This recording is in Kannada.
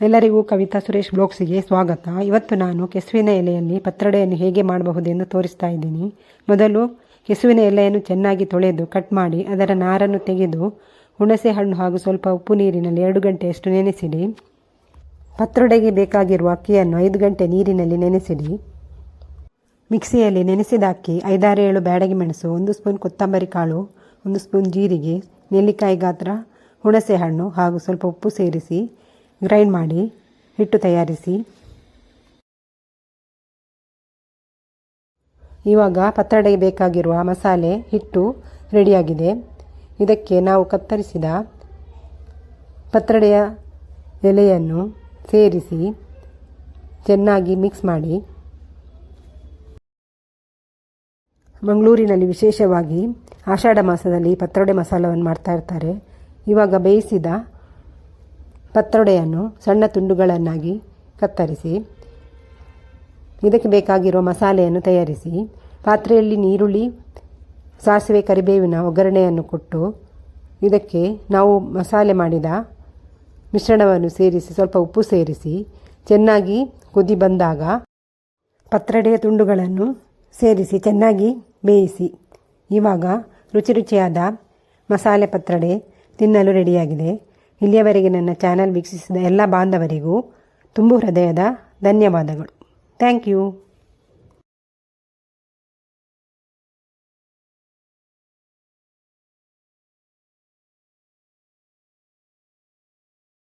ಎಲ್ಲರಿಗೂ ಕವಿತಾ ಸುರೇಶ್ ಬ್ಲಾಗ್ಸಿಗೆ ಸ್ವಾಗತ. ಇವತ್ತು ನಾನು ಕೆಸುವಿನ ಎಲೆಯಲ್ಲಿ ಪತ್ರೊಡೆಯನ್ನು ಹೇಗೆ ಮಾಡಬಹುದೆಂದು ತೋರಿಸ್ತಾ ಇದ್ದೀನಿ. ಮೊದಲು ಕೆಸುವಿನ ಎಲೆಯನ್ನು ಚೆನ್ನಾಗಿ ತೊಳೆದು ಕಟ್ ಮಾಡಿ ಅದರ ನಾರನ್ನು ತೆಗೆದು ಹುಣಸೆ ಹಣ್ಣು ಹಾಗೂ ಸ್ವಲ್ಪ ಉಪ್ಪು ನೀರಿನಲ್ಲಿ ಎರಡು ಗಂಟೆಯಷ್ಟು ನೆನೆಸಿಡಿ. ಪತ್ರೊಡೆಗೆ ಬೇಕಾಗಿರುವ ಅಕ್ಕಿಯನ್ನು ಐದು ಗಂಟೆ ನೀರಿನಲ್ಲಿ ನೆನೆಸಿಡಿ. ಮಿಕ್ಸಿಯಲ್ಲಿ ನೆನೆಸಿದ ಅಕ್ಕಿ ಐದಾರು ಏಳು ಬ್ಯಾಡಗಿ ಮೆಣಸು, ಒಂದು ಸ್ಪೂನ್ ಕೊತ್ತಂಬರಿ ಕಾಳು, ಒಂದು ಸ್ಪೂನ್ ಜೀರಿಗೆ, ನೆಲ್ಲಿಕಾಯಿ ಗಾತ್ರ, ಹುಣಸೆ ಹಣ್ಣು ಹಾಗೂ ಸ್ವಲ್ಪ ಉಪ್ಪು ಸೇರಿಸಿ ಗ್ರೈಂಡ್ ಮಾಡಿ, ಹಿಟ್ಟು ತಯಾರಿಸಿ. ಇವಾಗ ಪತ್ರೊಡೆಗೆ ಬೇಕಾಗಿರುವ ಮಸಾಲೆ, ಹಿಟ್ಟು ರೆಡಿಯಾಗಿದೆ. ಇದಕ್ಕೆ ನಾವು ಕತ್ತರಿಸಿದ ಪತ್ರೊಡೆಯ ಎಲೆಯನ್ನು ಸೇರಿಸಿ, ಚೆನ್ನಾಗಿ ಮಿಕ್ಸ್ ಮಾಡಿ. ಮಂಗಳೂರಿನಲ್ಲಿ ವಿಶೇಷವಾಗಿ ಆಷಾಢ ಮಾಸದಲ್ಲಿ ಪತ್ರೊಡೆ ಮಸಾಲವನ್ನು ಮಾಡ್ತಾ ಇರ್ತಾರೆ. ಇವಾಗ ಬೇಯಿಸಿದ ಪತ್ರೊಡೆಯನ್ನು ಸಣ್ಣ ತುಂಡುಗಳನ್ನಾಗಿ ಕತ್ತರಿಸಿ, ಇದಕ್ಕೆ ಬೇಕಾಗಿರುವ ಮಸಾಲೆಯನ್ನು ತಯಾರಿಸಿ, ಪಾತ್ರೆಯಲ್ಲಿ ನೀರುಳ್ಳಿ, ಸಾಸಿವೆ, ಕರಿಬೇವಿನ ಒಗ್ಗರಣೆಯನ್ನು ಕೊಟ್ಟು ಇದಕ್ಕೆ ನಾವು ಮಸಾಲೆ ಮಾಡಿದ ಮಿಶ್ರಣವನ್ನು ಸೇರಿಸಿ, ಸ್ವಲ್ಪ ಉಪ್ಪು ಸೇರಿಸಿ, ಚೆನ್ನಾಗಿ ಕುದಿ ಬಂದಾಗ ಪತ್ರಡೆಯ ತುಂಡುಗಳನ್ನು ಸೇರಿಸಿ, ಚೆನ್ನಾಗಿ ಬೇಯಿಸಿ. ಇವಾಗ ರುಚಿ ರುಚಿಯಾದ ಮಸಾಲೆ ಪತ್ರಡೆ ತಿನ್ನಲು ರೆಡಿಯಾಗಿದೆ. ಇಲ್ಲಿಯವರೆಗೆ ನನ್ನ ಚಾನಲ್ ವೀಕ್ಷಿಸಿದ ಎಲ್ಲ ಬಾಂಧವರಿಗೂ ತುಂಬು ಹೃದಯದ ಧನ್ಯವಾದಗಳು. Thank you.